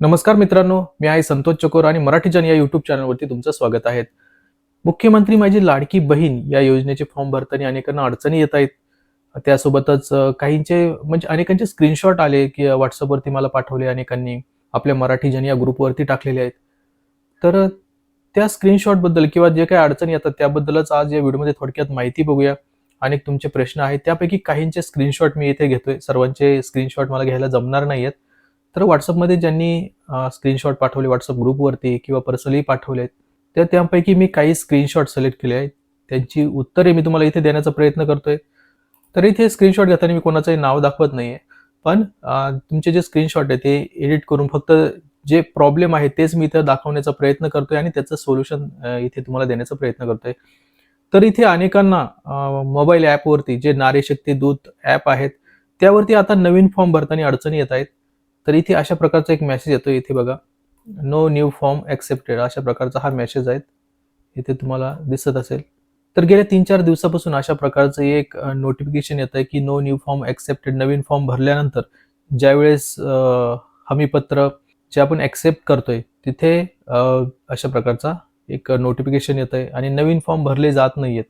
नमस्कार मित्रांनो मी आहे संतोष चकोर आणि मराठी जन या युट्यूब चॅनलवरती तुमचं स्वागत आहे. मुख्यमंत्री माझी लाडकी बहीण या योजनेचे फॉर्म भरताना अनेकांना अडचणी येत आहेत. त्यासोबतच काहींचे म्हणजे अनेकांचे स्क्रीनशॉट आले की व्हॉट्सअपवरती मला पाठवले अनेकांनी आपल्या मराठी जन या ग्रुपवरती टाकलेले आहेत. तर त्या स्क्रीनशॉटबद्दल किंवा जे काही अडचणी येतात त्याबद्दलच आज या व्हिडिओमध्ये थोडक्यात माहिती बघूया. अनेक तुमचे प्रश्न आहेत त्यापैकी काहींचे स्क्रीनशॉट मी इथे घेतोय. सर्वांचे स्क्रीनशॉट मला घ्यायला जमणार नाही आहेत तर व्हॉट्सअपमध्ये ज्यांनी स्क्रीनशॉट पाठवले व्हॉट्सअप ग्रुपवरती किंवा पर्सनली पाठवले तर त्यापैकी मी काही स्क्रीनशॉट सिलेक्ट केले आहेत. त्यांची उत्तरे मी तुम्हाला इथे देण्याचा प्रयत्न करतोय. तर इथे स्क्रीनशॉट घेताना मी कोणाचंही नाव दाखवत नाही आहे पण तुमचे जे स्क्रीनशॉट आहे ते एडिट करून फक्त जे प्रॉब्लेम आहे तेच मी इथं दाखवण्याचा प्रयत्न करतोय आणि त्याचं सोल्युशन इथे तुम्हाला देण्याचा प्रयत्न करतोय. तर इथे अनेकांना मोबाईल ॲपवरती जे नारीशक्ती दूत ॲप आहेत त्यावरती आता नवीन फॉर्म भरताना अडचणी येत आहेत. तर इथे अशा प्रकारचा एक मेसेज येतो इथे बघा. नो न्यू फॉर्म ॲक्सेप्टेड अशा प्रकारचा हा मेसेज आहे. इथे तुम्हाला दिसत असेल. तर गेल्या तीन चार दिवसापासून अशा प्रकारचं एक नोटिफिकेशन येत आहे की नो न्यू फॉर्म ॲक्सेप्टेड नवीन फॉर्म भरल्यानंतर ज्यावेळेस हमीपत्र जे आपण ॲक्सेप्ट करतोय तिथे अशा प्रकारचा एक नोटिफिकेशन येत आहे आणि नवीन फॉर्म भरले जात नाही आहेत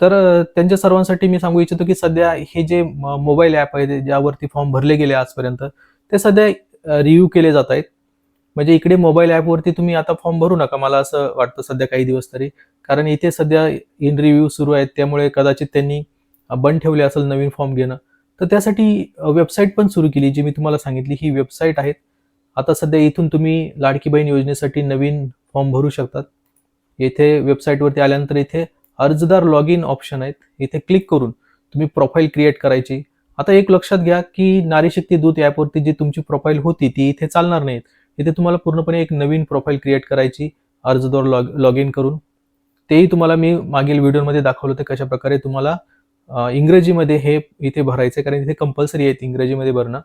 तर त्यांच्या सर्वांसाठी मी सांगू इच्छितो की सध्या हे जे मोबाईल ॲप आहे ज्यावरती फॉर्म भरले गेले आजपर्यंत ते सध्या रिव्ह्यू केले जात आहेत. म्हणजे इकडे मोबाईल ॲपवरती तुम्ही आता फॉर्म भरू नका मला असं वाटतं सध्या काही दिवस तरी. कारण इथे सध्या इन रिव्ह्यू सुरू आहेत त्यामुळे कदाचित त्यांनी बंद ठेवले असेल नवीन फॉर्म घेणं. तर त्यासाठी वेबसाईट पण सुरू केली जी मी तुम्हाला सांगितली ही वेबसाईट आहे आता सध्या इथून तुम्ही लाडकी बहीण योजनेसाठी नवीन फॉर्म भरू शकतात. येथे वेबसाईटवरती आल्यानंतर इथे अर्जदार लॉग इन ऑप्शन आहेत. इथे क्लिक करून तुम्ही प्रोफाईल क्रिएट करायची. आता एक लक्षात घ्या की नारी शक्ती दूत ॲपवरती जी तुमची प्रोफाईल होती ती इथे चालणार नाहीत. इथे तुम्हाला पूर्णपणे एक नवीन प्रोफाईल क्रिएट करायची अर्जदार लॉग लॉग इन करून. तेही तुम्हाला मी मागील व्हिडिओमध्ये दाखवलं होतं कशा प्रकारे तुम्हाला इंग्रजीमध्ये हे इथे भरायचं आहे कारण इथे कंपल्सरी आहे इंग्रजीमध्ये भरणं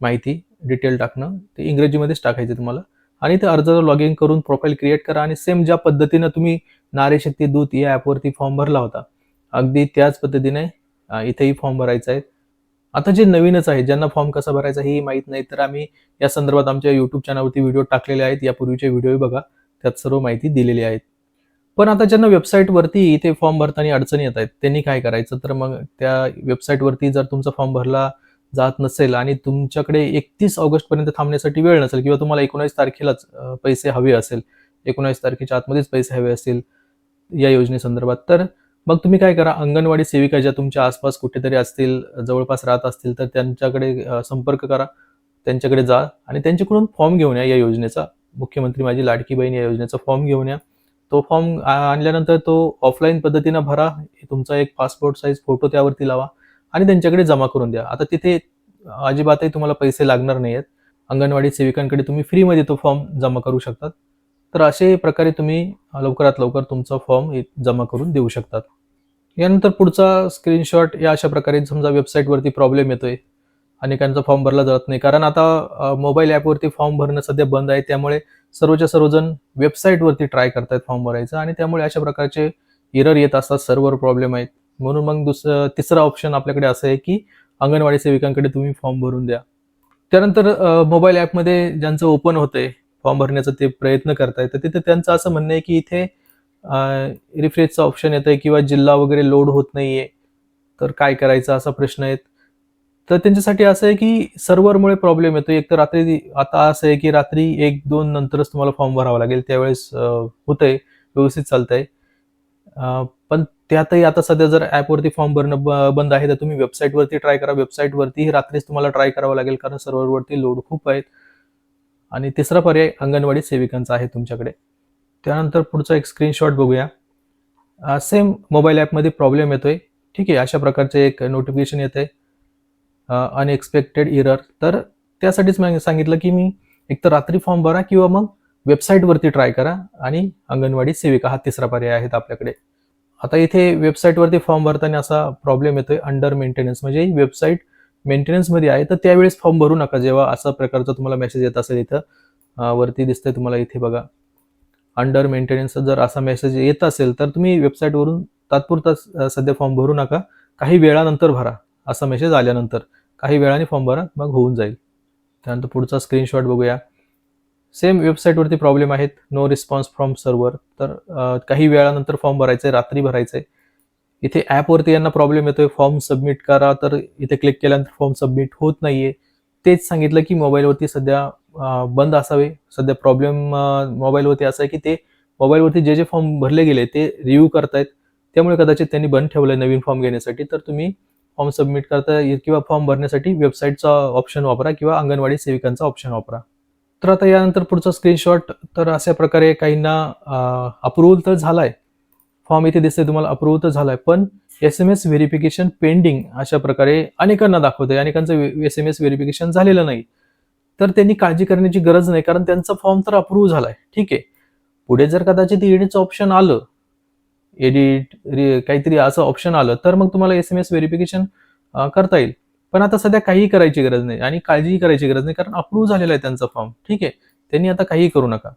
माहिती डिटेल टाकणं ते इंग्रजीमध्येच टाकायचं तुम्हाला. आणि ते अर्जावर लॉग इन करून प्रोफाईल क्रिएट करा आणि सेम ज्या पद्धतीनं तुम्ही नारीशक्ती दूत या ॲपवरती फॉर्म भरला होता अगदी त्याच पद्धतीने इथेही फॉर्म भरायचा आहे. आता जे नवीनच आहे ज्यांना फॉर्म कसा भरायचा हे माहीत नाही तर आम्ही या संदर्भात आमच्या युट्यूब चॅनलवरती व्हिडिओ टाकलेले आहेत. यापूर्वीचे व्हिडिओ बघा. त्यात सर्व माहिती दिलेली आहेत. पण आता ज्यांना वेबसाईटवरती इथे फॉर्म भरताना अडचणी येत आहेत त्यांनी काय करायचं? तर मग त्या वेबसाईटवरती जर तुमचा फॉर्म भरला जात नसेल आणि तुमच्याकडे एकतीस ऑगस्टपर्यंत थांबण्यासाठी वेळ नसेल किंवा तुम्हाला एकोणावीस तारखेलाच पैसे हवे असेल एकोणावीस तारखेच्या आतमध्येच पैसे हवे असतील या योजनेसंदर्भात तर मग तुम्ही काय करा अंगणवाडी सेविका ज्या तुमच्या आसपास कुठेतरी असतील जवळपास राहत असतील तर त्यांच्याकडे संपर्क करा. त्यांच्याकडे जा आणि त्यांच्याकडून फॉर्म घेऊन या या योजनेचा. मुख्यमंत्री माझी लाडकी बहीण या योजनेचा फॉर्म घेऊन या. तो फॉर्म आणल्यानंतर तो ऑफलाईन पद्धतीनं भरा. तुमचा एक पासपोर्ट साईज फोटो त्यावरती लावा आणि त्यांच्याकडे जमा करून द्या. आता तिथे अजिबातही तुम्हाला पैसे लागणार नाही आहेत अंगणवाडी सेविकांकडे तुम्ही फ्रीमध्ये तो फॉर्म जमा करू शकतात. तर असे प्रकारे तुम्ही लवकरात लवकर तुमचा फॉर्म जमा करून देऊ शकतात. यानंतर पुढचा स्क्रीनशॉट या अशा प्रकारे समजा वेबसाईटवरती प्रॉब्लेम येतोय अनेकांचा फॉर्म भरला जात नाही. कारण आता मोबाईल ॲपवरती फॉर्म भरणं सध्या बंद आहे. त्यामुळे सर्वच्या सर्वजण वेबसाईटवरती ट्राय करतायत फॉर्म भरायचा आणि त्यामुळे अशा प्रकारचे इरर येत असतात. सर्व्हर प्रॉब्लेम आहेत. म्हणून मग दुसरं तिसरा ऑप्शन आपल्याकडे असं आहे की अंगणवाडी सेविकांकडे तुम्ही फॉर्म भरून द्या. त्यानंतर मोबाईल ॲपमध्ये ज्यांचं ओपन होतंय फॉर्म भरण्याचा ते प्रयत्न करतायत. तर तिथे त्यांचं असं म्हणणं आहे की इथे रिफ्रेशचा ऑप्शन येतं किंवा जिल्हा वगैरे लोड होत नाहीये. तर काय करायचं असा प्रश्न आहे. तर त्यांच्यासाठी असं आहे की सर्व्हरमुळे प्रॉब्लेम येतो एक तर रात्री आता असं आहे की रात्री एक दोन नंतरच तुम्हाला फॉर्म भरावा लागेल. त्यावेळेस होतंय व्यवस्थित चालतंय. पण त्यातही आता सध्या जर ॲपवरती फॉर्म भरणं बंद आहे तर तुम्ही वेबसाईटवरती ट्राय करा. वेबसाईटवरती रात्रीच तुम्हाला ट्राय करावं लागेल कारण सर्व्हरवरती लोड खूप आहेत. आणि तिसरा पर्याय अंगणवाडी सेविकांचा आहे तुमच्याकडे. त्यानंतर पुढचा एक स्क्रीनशॉट बघूया. सेम मोबाईल ॲपमध्ये प्रॉब्लेम येतोय. ठीक आहे अशा प्रकारचे एक नोटिफिकेशन येते अनएक्सपेक्टेड इरर तर त्यासाठीच मी सांगितलं की मी एक तर रात्री फॉर्म भरा किंवा मग वेबसाईटवरती ट्राय करा आणि अंगणवाडी सेविका हा तिसरा पर्याय आहेत आपल्याकडे. आता इथे वेबसाईटवरती फॉर्म भरताना असा प्रॉब्लेम येतोय अंडर मेंटेनन्स म्हणजे वेबसाईट मेंटेनन्समध्ये आहे तर त्यावेळेस फॉर्म भरू नका जेव्हा असा प्रकारचा तुम्हाला मेसेज येत असेल इथं. वरती दिसतंय तुम्हाला इथे बघा. अंडर मेंटेनन्स जर असा मेसेज येत असेल तर तुम्ही वेबसाईटवरून तात्पुरता स- सध्या फॉर्म भरू नका. काही वेळानंतर भरा असा मेसेज आल्यानंतर. काही वेळाने फॉर्म भरा मग होऊन जाईल. त्यानंतर पुढचा स्क्रीनशॉट बघूया. सेम वेबसाईटवरती प्रॉब्लेम आहेत. नो रिस्पॉन्स फ्रॉम सर्व्हर तर काही वेळानंतर फॉर्म भरायचा आहे रात्री भरायचा आहे इथे ॲपवरती यांना प्रॉब्लेम येतोय फॉर्म सबमिट करा. तर इथे क्लिक केल्यानंतर फॉर्म सबमिट होत नाहीये. तेच सांगितलं की मोबाईलवरती सध्या बंद असावे. सध्या प्रॉब्लेम मोबाईलवरती असा आहे की ते मोबाईलवरती जे जे फॉर्म भरले गेले ते रिव्ह्यू करतायत. त्यामुळे कदाचित त्यांनी बंद ठेवलंय नवीन फॉर्म घेण्यासाठी. तर तुम्ही फॉर्म सबमिट करता किंवा फॉर्म भरण्यासाठी वेबसाईटचा ऑप्शन वापरा किंवा अंगणवाडी सेविकांचा ऑप्शन वापरा. तर आता यानंतर पुढचा स्क्रीनशॉट तर अशा प्रकारे काहींना अप्रुव्हल तर झालाय. फॉर्म इथे दिसतोय तुम्हाला अप्रूव्ह तर झालाय पण S M S verification pending अशा प्रकारे अनेकांना दाखवतोय. अनेकांचं एस एम एस व्हेरिफिकेशन झालेलं नाही. तर त्यांनी काळजी करण्याची गरज नाही कारण त्यांचा फॉर्म तर अप्रूव्ह झालाय. ठीक आहे. पुढे जर कदाचित एडिटचं ऑप्शन आलं एडिट काहीतरी असं ऑप्शन आलं तर मग तुम्हाला एस एम एस व्हेरिफिकेशन करता येईल. पण आता सध्या काहीही करायची गरज नाही आणि काळजीही करायची गरज नाही कारण अप्रूव्ह झालेला आहे त्यांचा फॉर्म. ठीक आहे. त्यांनी आता काहीही करू नका.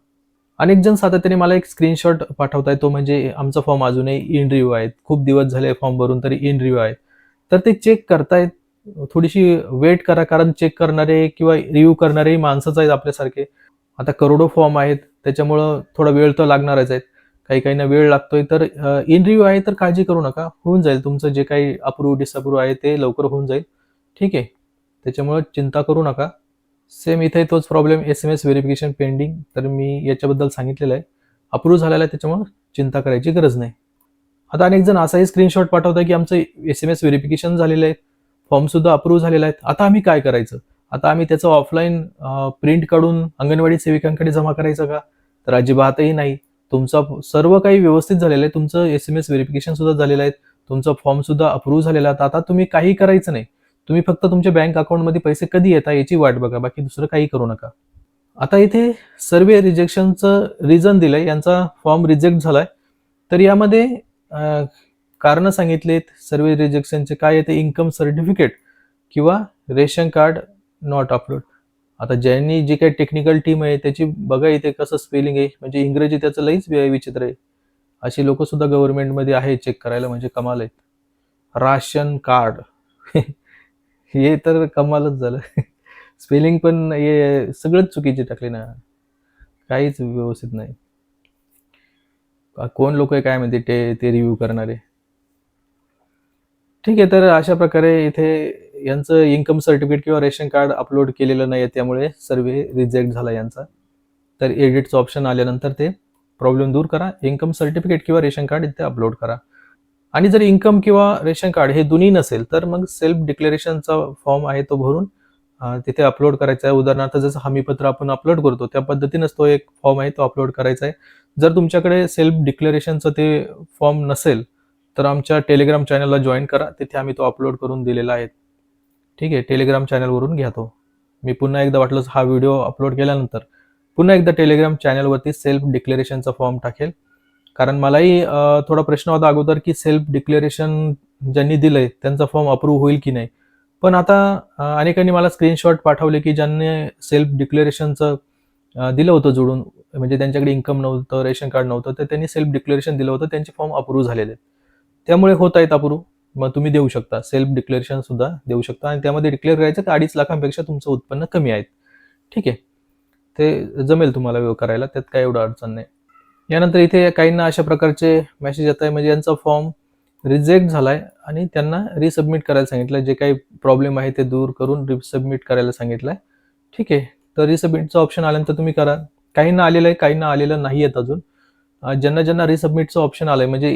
अनेक जण सातत्याने मला एक स्क्रीनशॉट पाठवताय तो म्हणजे आमचा फॉर्म अजूनही इन रिव्ह्यू आहे खूप दिवस झाले फॉर्म भरून तरी इन रिव्ह्यू आहे तर ते चेक करतायत. थोडीशी वेट करा कारण चेक करणारे किंवा रिव्ह्यू करणारे माणसंच आहेत आपल्यासारखे. आता करोडो फॉर्म आहेत. त्याच्यामुळं थोडा वेळ तर लागणारच आहेत काही काहींना वेळ लागतोय तर इन रिव्ह्यू आहे तर काळजी करू नका. होऊन जाईल. तुमचं जे काही अप्रूव्ह डिसअप्रूव्ह आहे ते लवकर होऊन जाईल. ठीक आहे. त्याच्यामुळं चिंता करू नका. सेम इथे तोच problem S M S verification pending तर मी याच्याबद्दल सांगितलेलं आहे. अप्रूव्ह झालेला आहे त्याच्यामुळं चिंता करायची गरज नाही. आता अनेक जण असाही स्क्रीनशॉट पाठवतात की आमचं एस एम एस व्हेरिफिकेशन झालेलं आहे. फॉर्मसुद्धा अप्रूव्ह झालेला आहे आता आम्ही काय करायचं? आता आम्ही त्याचं ऑफलाईन प्रिंट काढून अंगणवाडी सेविकांकडे जमा करायचं का? तर अजिबातही नाही. तुमचा सर्व काही व्यवस्थित झालेलं आहे. तुमचं एस एम एस व्हेरिफिकेशन सुद्धा झालेलं आहे. तुमचा फॉर्म सुद्धा अप्रूव्ह झालेला आहे. आता तुम्ही काही करायचं नाही. तुम्ही फक्त तुमच्या बँक अकाउंटमध्ये पैसे कधी येतात याची वाट बघा बाकी दुसरं काही करू नका. आता इथे सर्वे रिजेक्शनचं रिझन दिलंय यांचा फॉर्म रिजेक्ट झालाय. तर यामध्ये अं, कारणं सांगितलेत सर्वे रिजेक्शनचे काय येते इन्कम सर्टिफिकेट किंवा रेशन कार्ड नॉट अपलोड आता ज्यांनी जी काही टेक्निकल टीम आहे त्याची बघा इथे कसं स्पेलिंग आहे. म्हणजे इंग्रजी त्याचं लईच विचित्र आहे. अशी लोक सुद्धा गव्हर्नमेंटमध्ये आहे चेक करायला म्हणजे कमाल आहेत. Ration card. हे तर कमालच झालं. स्पेलिंग पण हे सगळंच चुकीचे टाकले ना. काहीच व्यवस्थित नाही. कोण लोक आहे काय म्हणते ते ते रिव्ह्यू करणारे. ठीक आहे तर अशा प्रकारे इथे यांचं इन्कम सर्टिफिकेट किंवा रेशन कार्ड अपलोड केलेलं नाही त्यामुळे सर्वे रिजेक्ट झाला यांचा. तर एडिटचं ऑप्शन आल्यानंतर ते प्रॉब्लेम दूर करा. इन्कम सर्टिफिकेट किंवा रेशन कार्ड इथे अपलोड करा. आणि जर इन्कम किंवा रेशन कार्ड हे दोन्ही नसेल तर मग सेल्फ डिक्लेरेशनचा फॉर्म आहे तो भरून तिथे अपलोड करायचा आहे. उदाहरणार्थ जसं हमीपत्र आपण अपलोड करतो त्या पद्धतीनंच तो एक फॉर्म आहे तो अपलोड करायचा आहे. जर तुमच्याकडे सेल्फ डिक्लेरेशनचं ते फॉर्म नसेल तर आमच्या टेलिग्राम चॅनलला जॉईन करा. तिथे आम्ही तो अपलोड करून दिलेला आहे. ठीक आहे टेलिग्राम चॅनलवरून घ्या तो. मी पुन्हा एकदा वाटलंच हा व्हिडिओ अपलोड केल्यानंतर पुन्हा एकदा टेलिग्राम चॅनलवरती सेल्फ डिक्लेरेशनचा फॉर्म टाकेल. कारण मलाही थोडा प्रश्न होता अगोदर की सेल्फ डिक्लेरेशन ज्यांनी दिलंय त्यांचा फॉर्म अप्रूव्ह होईल की नाही. पण आता अनेकांनी मला स्क्रीनशॉट पाठवले की ज्यांनी सेल्फ डिक्लेरेशनचं दिलं होतं जोडून म्हणजे त्यांच्याकडे इन्कम नव्हतं रेशन कार्ड नव्हतं तर त्यांनी सेल्फ डिक्लेरेशन दिलं होतं त्यांचे फॉर्म अप्रूव्ह झालेले आहेत. त्यामुळे होत आहेत अप्रूव्ह मग तुम्ही देऊ शकता. सेल्फ डिक्लेरेशन सुद्धा देऊ शकता. आणि त्यामध्ये डिक्लेअर करायचं की अडीच लाखांपेक्षा तुमचं उत्पन्न कमी आहे. ठीक आहे. ते जमेल तुम्हाला करायला त्यात काय एवढं अडचण नाही. यानंतर इथे काहींना अशा प्रकारचे मेसेज येत आहे. म्हणजे यांचा फॉर्म रिजेक्ट झालाय आणि त्यांना रिसबमिट करायला सांगितलं जे काही प्रॉब्लेम आहे ते दूर करून रिसबमिट करायला सांगितलंय. ठीक आहे. तर रिसबमिटचं ऑप्शन आल्यानंतर तुम्ही करा. काहींना आलेलं आहे काहींना आलेलं नाही आहेत अजून. ज्यांना ज्यांना रिसबमिटचं ऑप्शन आलंय म्हणजे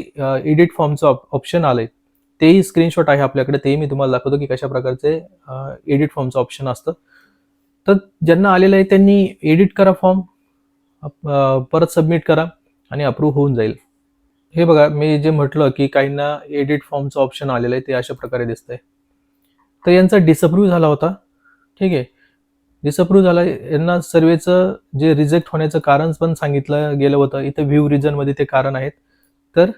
एडिट फॉर्मचं ऑप्शन आलंय तेही स्क्रीनशॉट आहे आपल्याकडे. तेही मी तुम्हाला दाखवतो की कशा प्रकारचे एडिट फॉर्मचं ऑप्शन असतं. तर ज्यांना आलेलं आहे त्यांनी एडिट करा फॉर्म परत सबमिट करा. आणि अप्रूव्ह होऊन जाईल. हे बघा मी जे म्हटलं की काहींना एडिट फॉर्मचं ऑप्शन आलेलं आहे ते अशा प्रकारे दिसतंय. तर यांचा डिसअप्रूव्ह झाला होता. ठीक आहे. डिसअप्रूव्ह झाला यांना सर्वेचं जे रिजेक्ट होण्याचं कारण पण सांगितलं गेलं होतं. इथे व्ह्यू रिजनमध्ये ते कारण आहेत. तर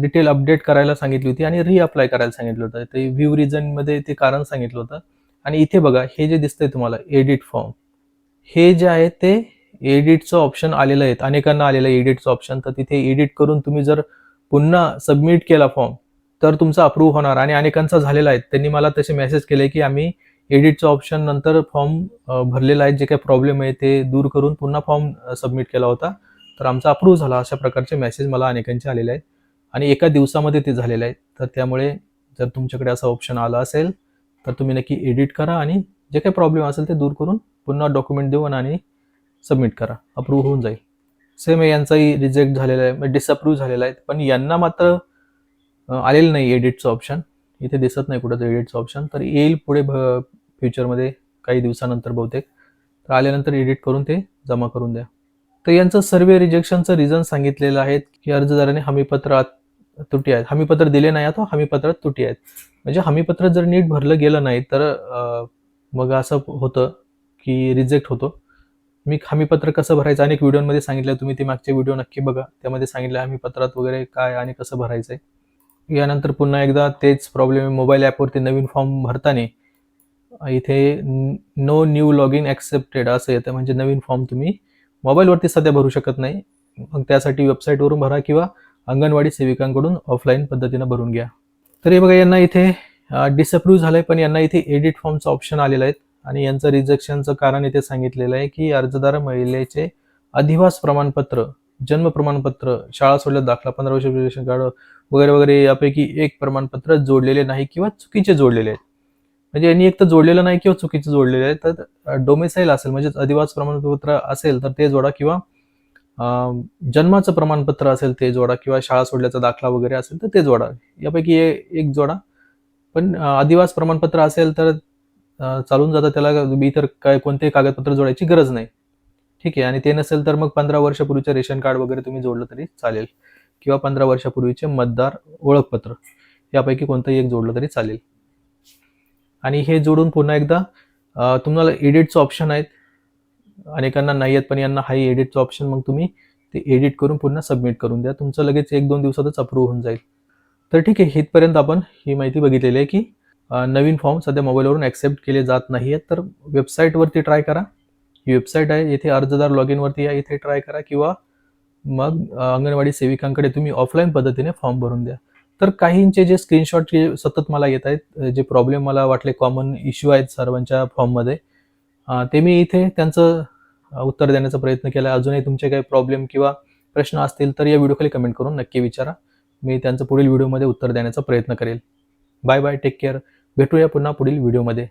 डिटेल अपडेट करायला सांगितली होती आणि रिअप्लाय करायला सांगितलं होतं. ते व्ह्यू रिजनमध्ये ते कारण सांगितलं होतं. आणि इथे बघा हे जे दिसतंय तुम्हाला एडिट फॉर्म हे जे आहे ते एडिटचं ऑप्शन आलेलं आहे अनेकांना आलेलं आहे एडिटचं ऑप्शन. तर तिथे एडिट करून तुम्ही जर पुन्हा सबमिट केला फॉर्म तर तुमचा अप्रूव्ह होणार. आणि अनेकांचा झालेला आहे. त्यांनी मला तसे मेसेज केले की आम्ही एडिटचं ऑप्शन नंतर फॉर्म भरलेला आहे. जे काही प्रॉब्लेम आहे ते दूर करून पुन्हा फॉर्म सबमिट केला होता. तर आमचा अप्रूव्ह झाला अशा प्रकारचे मेसेज मला अनेकांचे आलेले आहेत. आणि एका दिवसामध्ये ते झालेलं आहे तर त्यामुळे जर तुमच्याकडे असा ऑप्शन आला असेल तर तुम्ही नक्की एडिट करा आणि जे काही प्रॉब्लेम असेल ते दूर करून पुन्हा डॉक्युमेंट देऊन आणि सबमिट करा. अप्रूव्ह होऊन जाईल. सेम यांचाही रिजेक्ट झालेला आहे म्हणजे डिसअप्रूव्ह झालेला आहे. पण यांना मात्र आलेलं नाही एडिटचं ऑप्शन इथे दिसत नाही कुठं एडिटचं ऑप्शन तर येईल पुढे भ- फ्युचरमध्ये काही दिवसानंतर बहुतेक. तर आल्यानंतर एडिट करून ते जमा करून द्या. तर यांचं सर्वे रिजेक्शनचं रिझन सांगितलेलं आहे की अर्जदाराने हमीपत्रात त्रुटी आहेत. हमीपत्र दिले नाही आता हमीपत्रात त्रुटी आहेत. म्हणजे हमीपत्र जर नीट भरलं गेलं नाही तर मग असं होतं की रिजेक्ट होतो. मी हमीपत्र कसं भरायचं? अनेक व्हिडिओमध्ये सांगितलं. तुम्ही ते मागचे व्हिडिओ नक्की बघा. त्यामध्ये सांगितलं हमीपत्रात वगैरे काय आणि कसं भरायचं आहे यानंतर पुन्हा एकदा तेच प्रॉब्लेम मोबाईल ॲपवरती नवीन फॉर्म भरताना इथे no new log in accepted असं येतं. म्हणजे नवीन फॉर्म तुम्ही मोबाईलवरती सध्या भरू शकत नाही. मग त्यासाठी वेबसाईटवरून भरा किंवा अंगणवाडी सेविकांकडून ऑफलाईन पद्धतीनं भरून घ्या. तर हे बघा यांना इथे डिसअप्रूव्ह झालं आहे पण यांना इथे एडिट फॉर्मचा ऑप्शन आलेलं आहे आणि यांचं रिजेक्शनचं कारण इथे सांगितलेलं आहे की अर्जदार महिलेचे अधिवास प्रमाणपत्र जन्म प्रमाणपत्र शाळा सोडल्यात दाखला पंधरा वर्ष रेशन कार्ड वगैरे वगैरे यापैकी एक प्रमाणपत्र जोडलेले नाही किंवा चुकीचे जोडलेले आहेत. म्हणजे यांनी एक तर जोडलेलं नाही किंवा चुकीचं जोडलेलं आहे तर डोमेसाईल असेल म्हणजे अधिवास प्रमाणपत्र असेल तर ते जोडा किंवा जन्माचं प्रमाणपत्र असेल ते जोडा किंवा शाळा सोडल्याचा दाखला वगैरे असेल तर ते जोडा. यापैकी एक जोडा. पण अधिवास प्रमाणपत्र असेल तर चालून जातं त्याला इतर काय कोणतेही कागदपत्र जोडायची गरज नाही. ठीक आहे आणि ते नसेल तर मग पंधरा वर्षापूर्वीचे रेशन कार्ड वगैरे तुम्ही जोडलं तरी चालेल. किंवा पंधरा वर्षापूर्वीचे मतदार ओळखपत्र यापैकी कोणतंही एक जोडलं तरी चालेल. आणि हे जोडून पुन्हा एकदा तुम्हाला एडिटचं ऑप्शन आहेत. अनेकांना नाही आहेत पण यांना हाय एडिटचं ऑप्शन मग तुम्ही ते एडिट करून पुन्हा सबमिट करून द्या. तुमचं लगेच एक दोन दिवसातच अप्रूव्ह होऊन जाईल. तर ठीक आहे इथपर्यंत आपण ही माहिती बघितलेली आहे की नवीन फॉर्म सध्या मोबाईलवरून ॲक्सेप्ट केले जात नाही आहेत तर वेबसाईटवरती ट्राय करा. ही वेबसाईट आहे येथे अर्जदार लॉग इनवरती या इथे ट्राय करा किंवा मग अंगणवाडी सेविकांकडे तुम्ही ऑफलाईन पद्धतीने फॉर्म भरून द्या. तर काहींचे जे स्क्रीनशॉट सतत मला येत आहेत जे प्रॉब्लेम मला वाटले कॉमन इश्यू आहेत सर्वांच्या फॉर्ममध्ये ते मी इथे त्यांचं उत्तर देण्याचा प्रयत्न केला. अजूनही तुमचे काही प्रॉब्लेम किंवा प्रश्न असतील तर या व्हिडिओखाली कमेंट करून नक्की विचारा. मी त्यांचं पुढील व्हिडिओमध्ये उत्तर देण्याचा प्रयत्न करेल. बाय बाय टेक केअर भेटूया पुन्हा पुढील व्हिडिओमध्ये.